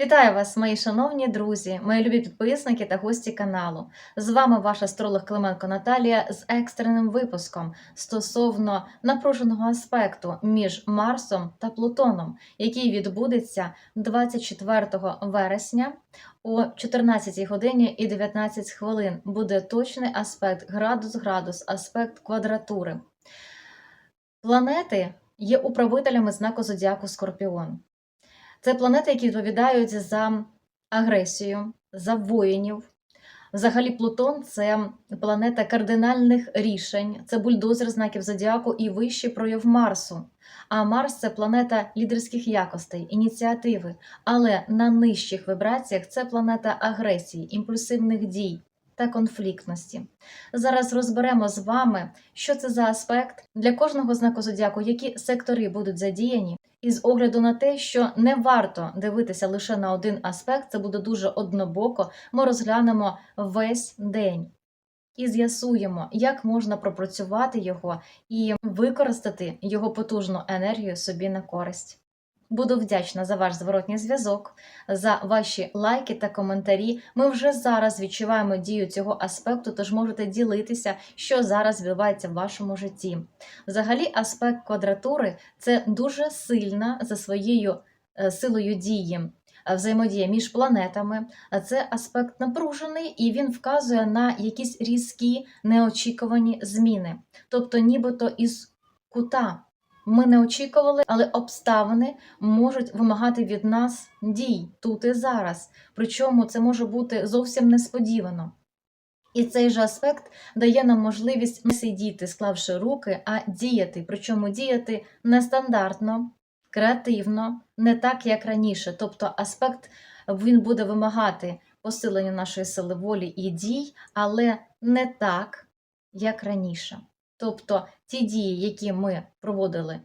Вітаю вас, мої шановні друзі, мої любі підписники та гості каналу. З вами ваш астролог Клименко Наталія з екстреним випуском стосовно напруженого аспекту між Марсом та Плутоном, який відбудеться 24 вересня о 14 годині і 19 хвилин. Буде точний аспект градус-градус, аспект квадратури. Планети є управителями знаку зодіаку Скорпіон. Це планети, які відповідають за агресію, за воїнів. Взагалі, Плутон це планета кардинальних рішень, це бульдозер знаків зодіаку і вищий прояв Марсу. А Марс це планета лідерських якостей, ініціативи. Але на нижчих вибраціях це планета агресії, імпульсивних дій та конфліктності. Зараз розберемо з вами, що це за аспект для кожного знаку зодіаку, які сектори будуть задіяні. І з огляду на те, що не варто дивитися лише на один аспект, це буде дуже однобоко. Ми розглянемо весь день і з'ясуємо, як можна пропрацювати його і використати його потужну енергію собі на користь. Буду вдячна за ваш зворотній зв'язок, за ваші лайки та коментарі. Ми вже зараз відчуваємо дію цього аспекту, тож можете ділитися, що зараз відбувається в вашому житті. Взагалі, аспект квадратури це дуже сильна за своєю е, силою дії. е, Взаємодія між планетами, це аспект напружений, і він вказує на якісь різкі неочікувані зміни. Тобто, нібито із кута ми не очікували, але обставини можуть вимагати від нас дій тут і зараз. Причому це може бути зовсім несподівано. І цей же аспект дає нам можливість не сидіти, склавши руки, а діяти. Причому діяти нестандартно, креативно, не так, як раніше. Тобто аспект він буде вимагати посилення нашої сили волі і дій, але не так, як раніше. Тобто ті дії, які ми проводили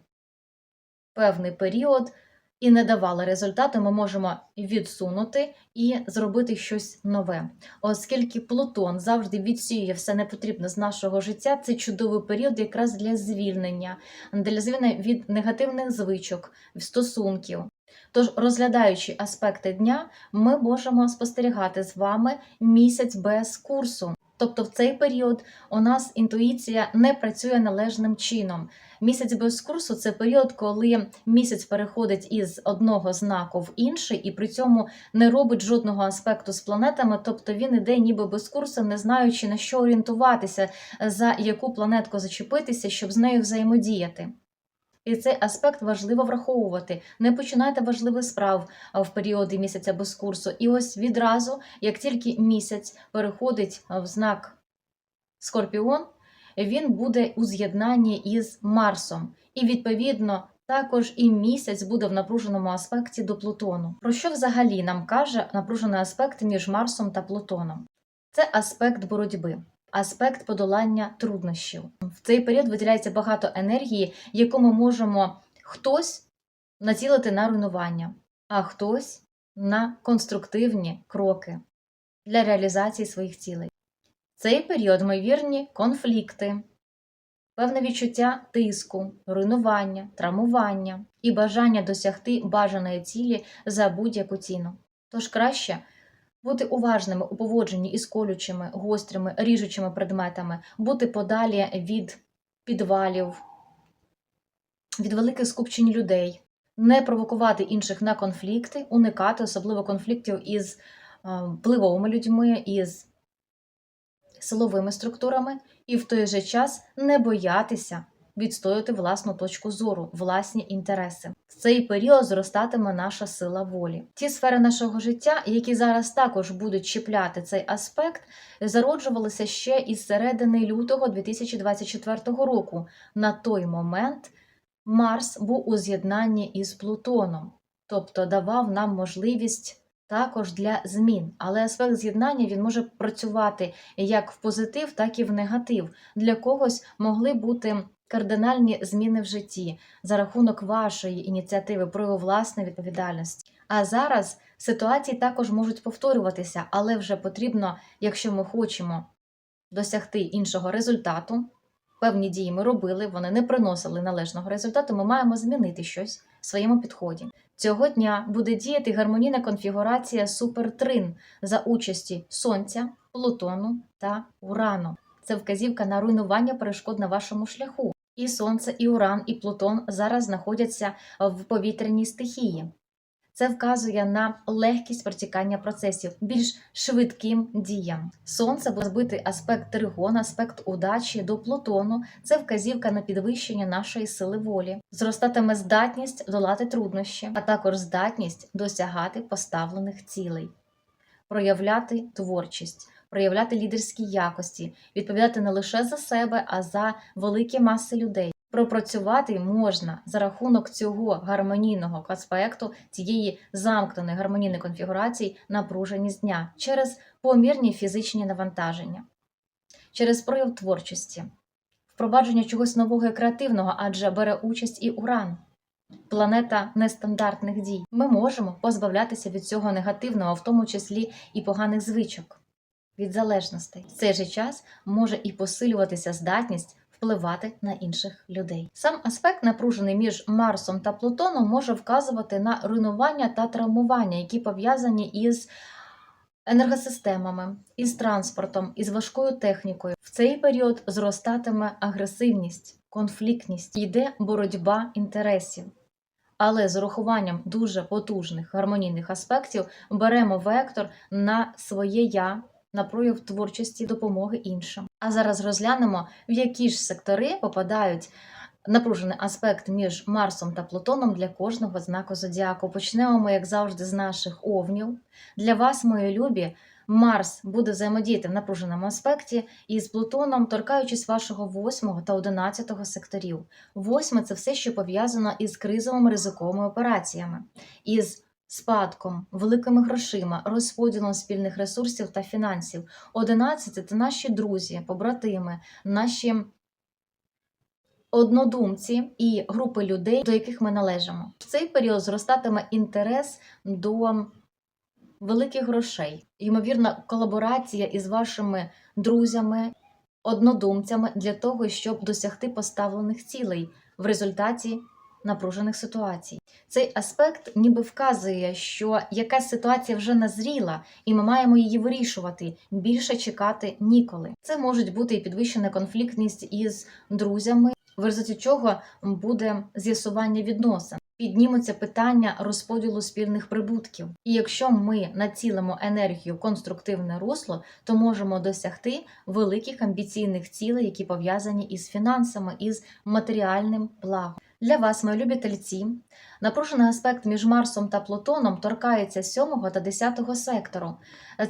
певний період і не давали результату, ми можемо відсунути і зробити щось нове. Оскільки Плутон завжди відсіює все непотрібне з нашого життя, це чудовий період якраз для звільнення, для звільнення від негативних звичок, стосунків. Тож, розглядаючи аспекти дня, ми можемо спостерігати з вами місяць без курсу. Тобто в цей період у нас інтуїція не працює належним чином. Місяць без курсу це період, коли місяць переходить із одного знаку в інший, і при цьому не робить жодного аспекту з планетами, тобто він іде ніби без курсу, не знаючи на що орієнтуватися, за яку планетку зачепитися, щоб з нею взаємодіяти. І цей аспект важливо враховувати. Не починайте важливих справ в періоди місяця без курсу. І ось відразу, як тільки місяць переходить в знак Скорпіон, він буде у з'єднанні із Марсом. І, відповідно, також і місяць буде в напруженому аспекті до Плутону. Про що взагалі нам каже напружений аспект між Марсом та Плутоном? Це аспект боротьби. Аспект подолання труднощів. В цей період виділяється багато енергії, яку ми можемо хтось націлити на руйнування, а хтось на конструктивні кроки для реалізації своїх цілей. В цей період ймовірні конфлікти, певне відчуття тиску, руйнування, травмування і бажання досягти бажаної цілі за будь-яку ціну. Тож краще бути уважними у поводженні із колючими, гострими, ріжучими предметами, бути подалі від підвалів, від великих скупчень людей, не провокувати інших на конфлікти, уникати особливо конфліктів із е, впливовими людьми, із силовими структурами, і в той же час не боятися відстояти власну точку зору, власні інтереси. В цей період зростатиме наша сила волі. Ті сфери нашого життя, які зараз також будуть чіпляти цей аспект, зароджувалися ще із середини лютого 2024 року. На той момент Марс був у з'єднанні із Плутоном, тобто давав нам можливість. Також для змін, але аспект з'єднання він може працювати як в позитив, так і в негатив. Для когось могли бути кардинальні зміни в житті за рахунок вашої ініціативи про власної відповідальності. А зараз ситуації також можуть повторюватися, але вже потрібно, якщо ми хочемо досягти іншого результату, певні дії ми робили, вони не приносили належного результату, ми маємо змінити щось в своєму підході. Цього дня буде діяти гармонійна конфігурація супертрин за участі Сонця, Плутону та Урану. Це вказівка на руйнування перешкод на вашому шляху. І Сонце, і Уран, і Плутон зараз знаходяться в повітряній стихії. Це вказує на легкість протікання процесів, більш швидким діям. Сонце буде збити аспект тригон, аспект удачі до Плутону. Це вказівка на підвищення нашої сили волі. Зростатиме здатність долати труднощі, а також здатність досягати поставлених цілей, проявляти творчість, проявляти лідерські якості, відповідати не лише за себе, а за великі маси людей. Пропрацювати можна за рахунок цього гармонійного аспекту, цієї замкненої гармонійної конфігурації напруженість дня через помірні фізичні навантаження, через прояв творчості, впровадження чогось нового і креативного, адже бере участь і уран. Планета нестандартних дій. Ми можемо позбавлятися від цього негативного, в тому числі і поганих звичок, від залежностей. В цей же час може і посилюватися здатність впливати на інших людей. Сам аспект, напружений між Марсом та Плутоном, може вказувати на руйнування та травмування, які пов'язані із енергосистемами, із транспортом, із важкою технікою. В цей період зростатиме агресивність, конфліктність, йде боротьба інтересів. Але з урахуванням дуже потужних гармонійних аспектів беремо вектор на своє я, на прояв творчості допомоги іншим. А зараз розглянемо, в які ж сектори попадають напружений аспект між Марсом та Плутоном для кожного знаку зодіаку. Почнемо ми, як завжди, з наших овнів. Для вас, мої любі, Марс буде взаємодіяти в напруженому аспекті із Плутоном, торкаючись вашого 8 та 11 секторів. Восьме це все, що пов'язано із кризовими ризиковими операціями, із спадком, великими грошима, розподілом спільних ресурсів та фінансів. Одинадцяте це наші друзі, побратими, наші однодумці і групи людей, до яких ми належимо. В цей період зростатиме інтерес до великих грошей, ймовірна колаборація із вашими друзями, однодумцями для того, щоб досягти поставлених цілей в результаті напружених ситуацій. Цей аспект ніби вказує, що якась ситуація вже назріла, і ми маємо її вирішувати. Більше чекати ніколи. Це можуть бути і підвищена конфліктність із друзями, в результаті чого буде з'ясування відносин. Піднімуться питання розподілу спільних прибутків. І якщо ми націлимо енергію конструктивне русло, то можемо досягти великих амбіційних цілей, які пов'язані із фінансами, із матеріальним благом. Для вас, мої любі тельці, напружений аспект між Марсом та Плутоном торкається 7 та 10 сектору.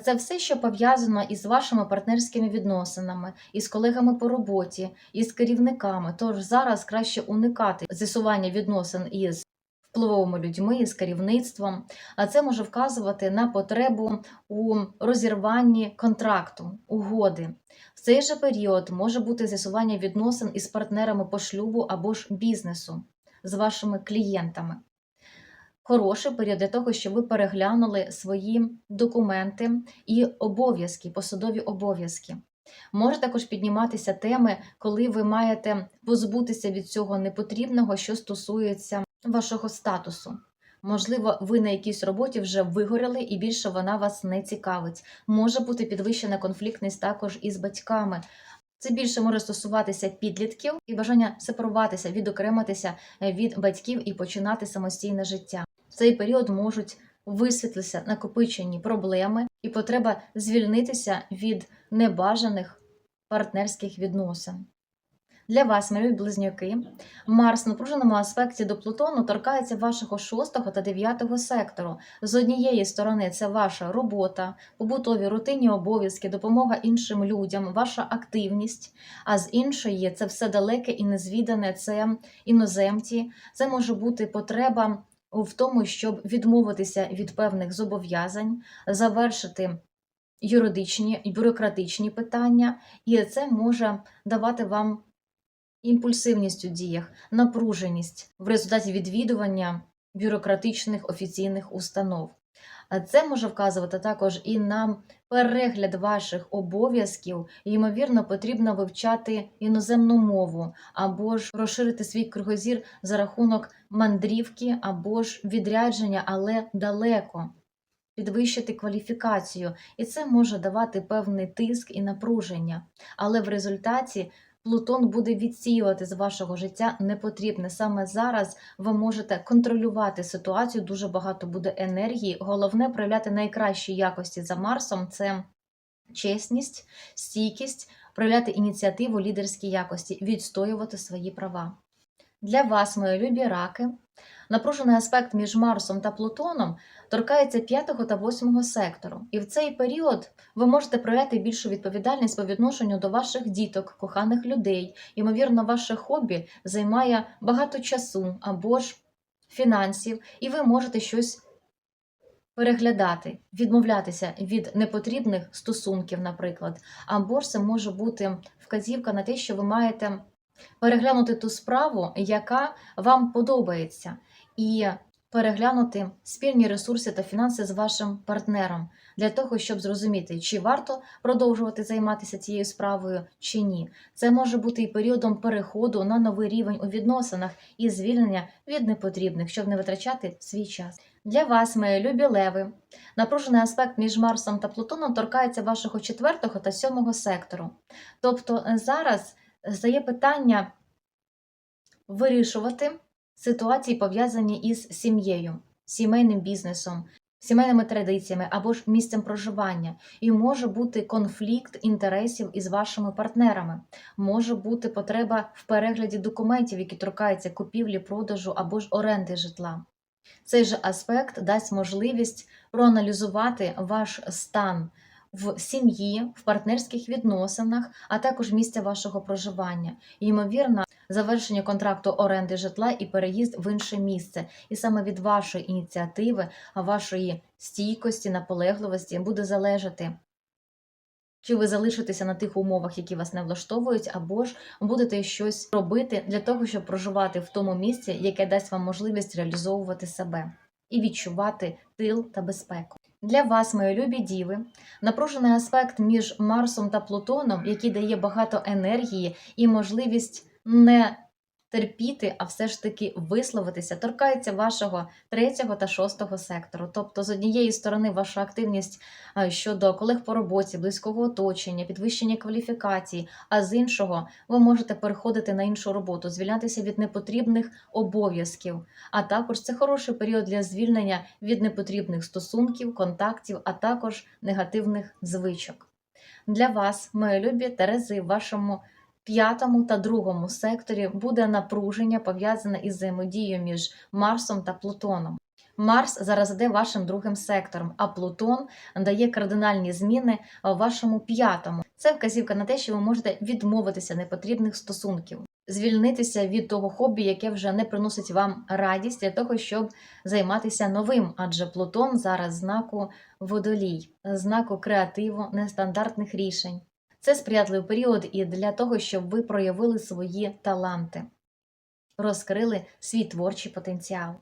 Це все, що пов'язано із вашими партнерськими відносинами, із колегами по роботі, із керівниками. Тож зараз краще уникати з'ясування відносин із впливовими людьми, із керівництвом. А це може вказувати на потребу у розірванні контракту, угоди. В цей же період може бути з'ясування відносин із партнерами по шлюбу або ж бізнесу з вашими клієнтами. Хороший період для того, щоб ви переглянули свої документи і обов'язки, посадові обов'язки. Може також підніматися теми, коли ви маєте позбутися від цього непотрібного, що стосується вашого статусу. Можливо, ви на якійсь роботі вже вигоріли і більше вона вас не цікавить. Може бути підвищена конфліктність також із батьками. Це більше може стосуватися підлітків і бажання сепаруватися, відокремитися від батьків і починати самостійне життя. В цей період можуть висвітлитися накопичені проблеми і потреба звільнитися від небажаних партнерських відносин. Для вас, мої близнюки, Марс в напруженому аспекті до Плутону торкається вашого 6 та 9 сектору. З однієї сторони, це ваша робота, побутові рутинні обов'язки, допомога іншим людям, ваша активність. А з іншої, це все далеке і незвідане, це іноземці. Це може бути потреба в тому, щоб відмовитися від певних зобов'язань, завершити юридичні і бюрократичні питання, і це може давати вам імпульсивність у діях, напруженість в результаті відвідування бюрократичних офіційних установ. Це може вказувати також і на перегляд ваших обов'язків. Ймовірно, потрібно вивчати іноземну мову або ж розширити свій кругозір за рахунок мандрівки або ж відрядження, але далеко. Підвищити кваліфікацію, і це може давати певний тиск і напруження. Але в результаті Плутон буде відсіювати з вашого життя непотрібне. Саме зараз ви можете контролювати ситуацію, дуже багато буде енергії. Головне проявляти найкращі якості за Марсом це чесність, стійкість, проявляти ініціативу, лідерські якості, відстоювати свої права. Для вас, мої любі раки, напружений аспект між Марсом та Плутоном торкається 5 та 8 сектору, і в цей період ви можете проявляти більшу відповідальність по відношенню до ваших діток, коханих людей. Ймовірно, ваше хобі займає багато часу або ж фінансів, і ви можете щось переглядати, відмовлятися від непотрібних стосунків, наприклад, або ж це може бути вказівка на те, що ви маєте переглянути ту справу, яка вам подобається, і переглянути спільні ресурси та фінанси з вашим партнером для того, щоб зрозуміти, чи варто продовжувати займатися цією справою, чи ні. Це може бути і періодом переходу на новий рівень у відносинах і звільнення від непотрібних, щоб не витрачати свій час. Для вас, мої любі леви, напружений аспект між Марсом та Плутоном торкається вашого четвертого та сьомого сектору. Тобто е, зараз стає питання вирішувати ситуації, пов'язані із сім'єю, сімейним бізнесом, сімейними традиціями або ж місцем проживання. І може бути конфлікт інтересів із вашими партнерами, може бути потреба в перегляді документів, які торкаються купівлі, продажу або ж оренди житла. Цей же аспект дасть можливість проаналізувати ваш стан в сім'ї, в партнерських відносинах, а також місця вашого проживання. І, ймовірно, завершення контракту оренди житла і переїзд в інше місце. І саме від вашої ініціативи, вашої стійкості, наполегливості буде залежати. Чи ви залишитеся на тих умовах, які вас не влаштовують, або ж будете щось робити для того, щоб проживати в тому місці, яке дасть вам можливість реалізовувати себе і відчувати тил та безпеку. Для вас, мої любі діви, напружений аспект між Марсом та Плутоном, який дає багато енергії і можливість не терпіти, а все ж таки висловитися, торкається вашого третього та шостого сектору. Тобто, з однієї сторони, ваша активність щодо колег по роботі, близького оточення, підвищення кваліфікації, а з іншого ви можете переходити на іншу роботу, звільнятися від непотрібних обов'язків. А також це хороший період для звільнення від непотрібних стосунків, контактів, а також негативних звичок. Для вас, мої любі Терези, в вашому п'ятому та другому секторі буде напруження пов'язане із взаємодією між Марсом та Плутоном. Марс зараз іде вашим другим сектором, а Плутон дає кардинальні зміни вашому п'ятому. Це вказівка на те, що ви можете відмовитися непотрібних стосунків, звільнитися від того хобі, яке вже не приносить вам радість для того, щоб займатися новим, адже Плутон зараз знаку водолій, знаку креативу, нестандартних рішень. Це сприятливий період і для того, щоб ви проявили свої таланти, розкрили свій творчий потенціал.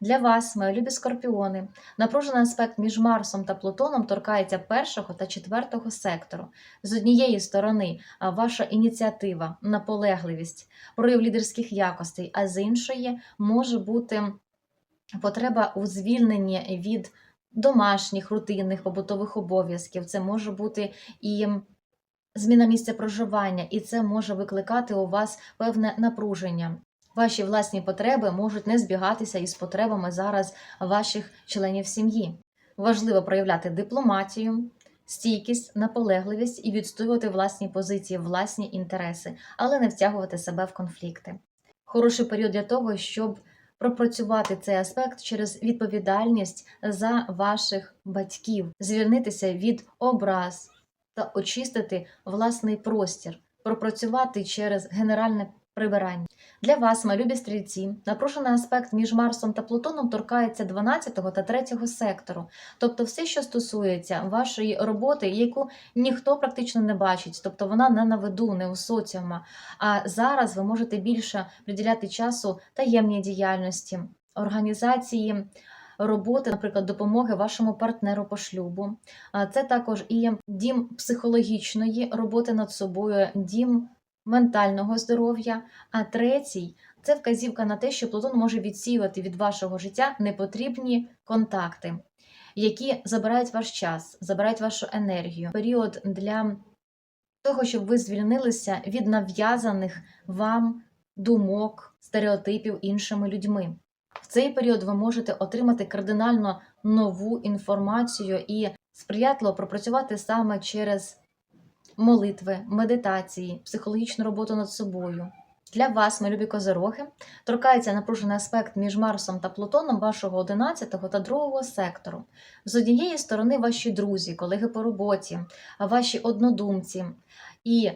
Для вас, мої любі скорпіони, напружений аспект між Марсом та Плутоном торкається першого та четвертого сектору. З однієї сторони, ваша ініціатива, наполегливість, прояв лідерських якостей, а з іншої може бути потреба у звільненні від домашніх, рутинних, побутових обов'язків. Це може бути і зміна місця проживання, і це може викликати у вас певне напруження. Ваші власні потреби можуть не збігатися із потребами зараз ваших членів сім'ї. Важливо проявляти дипломатію, стійкість, наполегливість і відстоювати власні позиції, власні інтереси, але не втягувати себе в конфлікти. Хороший період для того, щоб пропрацювати цей аспект через відповідальність за ваших батьків, звільнитися від образ та очистити власний простір, пропрацювати через генеральне прибирання. Для вас, мої любі стрільці, напружений аспект між Марсом та Плутоном торкається 12 та 3 сектору, тобто все, що стосується вашої роботи, яку ніхто практично не бачить, тобто вона не на виду, не у соціума. А зараз ви можете більше приділяти часу таємній діяльності, організації роботи, наприклад, допомоги вашому партнеру по шлюбу. Це також і дім психологічної роботи над собою, дім ментального здоров'я. А третій це вказівка на те, що Плутон може відсіювати від вашого життя непотрібні контакти, які забирають ваш час, забирають вашу енергію. Період для того, щоб ви звільнилися від нав'язаних вам думок, стереотипів іншими людьми. Цей період ви можете отримати кардинально нову інформацію і сприятливо пропрацювати саме через молитви, медитації, психологічну роботу над собою. Для вас, мої любі торкається напружений аспект між Марсом та Плутоном вашого 11 та 2 сектору. З однієї сторони, ваші друзі, колеги по роботі, ваші однодумці і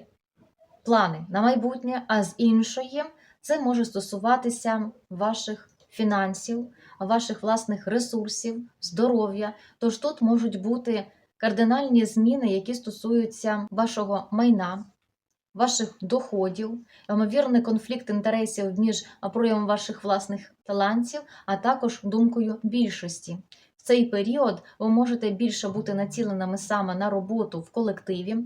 плани на майбутнє, а з іншої це може стосуватися ваших фінансів, ваших власних ресурсів, здоров'я. Тож тут можуть бути кардинальні зміни, які стосуються вашого майна, ваших доходів, ймовірний конфлікт інтересів між проявом ваших власних талантів, а також думкою більшості. Цей період ви можете більше бути націленими саме на роботу в колективі,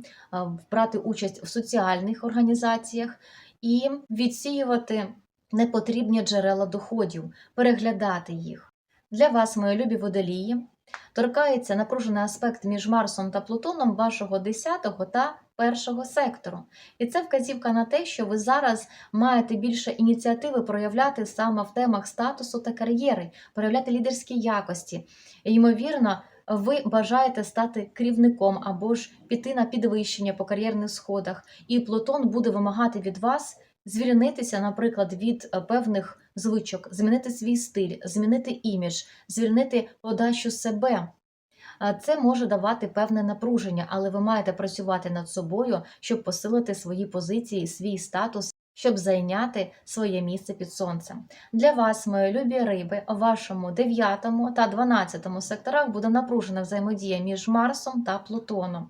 брати участь в соціальних організаціях і відсіювати непотрібні джерела доходів, переглядати їх. Для вас, мої любі водолії, торкається напружений аспект між Марсом та Плутоном вашого 10 та 1 сектору. І це вказівка на те, що ви зараз маєте більше ініціативи проявляти саме в темах статусу та кар'єри, проявляти лідерські якості. І, ймовірно, ви бажаєте стати керівником або ж піти на підвищення по кар'єрних сходах, і Плутон буде вимагати від вас звільнитися, наприклад, від е, певних звичок, змінити свій стиль, змінити імідж, звільнити подачу себе. Це може давати певне напруження, але ви маєте працювати над собою, щоб посилити свої позиції, свій статус, щоб зайняти своє місце під сонцем. Для вас, мої любі риби, у вашому 9 та 12 секторах буде напружена взаємодія між Марсом та Плутоном.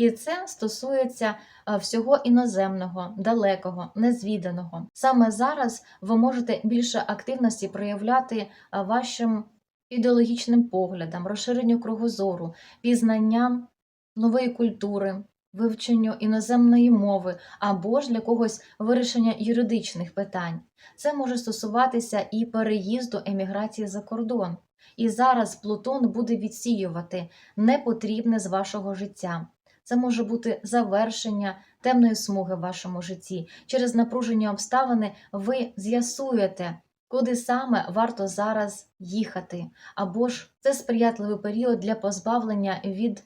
І це стосується е, всього іноземного, далекого, незвіданого. Саме зараз ви можете більше активності проявляти е, вашим ідеологічним поглядам, розширенню кругозору, пізнанням нової культури, вивченню іноземної мови або ж для когось вирішення юридичних питань. Це може стосуватися і переїзду еміграції за кордон. І зараз Плутон буде відсіювати непотрібне з вашого життя. Це може бути завершення темної смуги в вашому житті. Через напружені обставини ви з'ясуєте, куди саме варто зараз їхати, або ж це сприятливий період для позбавлення від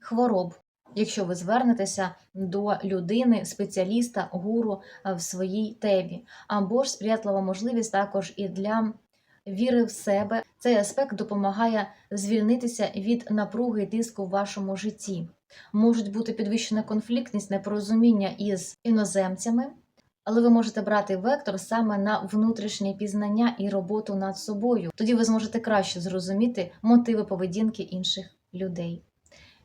хвороб, якщо ви звернетеся до людини, спеціаліста, гуру е, в своїй темі, або ж сприятлива можливість також і для віри в себе. Цей аспект допомагає звільнитися від напруги і тиску в вашому житті. Можуть бути підвищена конфліктність, непорозуміння із іноземцями, але ви можете брати вектор саме на внутрішнє пізнання і роботу над собою. Тоді ви зможете краще зрозуміти мотиви поведінки інших людей.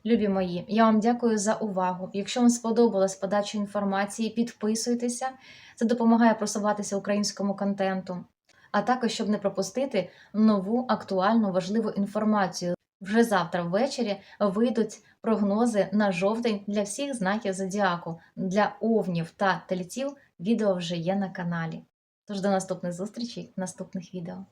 Любі мої, я вам дякую за увагу. Якщо вам сподобалась подача інформації, підписуйтеся, це допомагає просуватися українському контенту, а також щоб не пропустити нову актуальну важливу інформацію. Вже завтра ввечері вийдуть прогнози на жовтень для всіх знаків зодіаку. Для овнів та тельців відео вже є на каналі. Тож до наступних зустрічей наступних відео.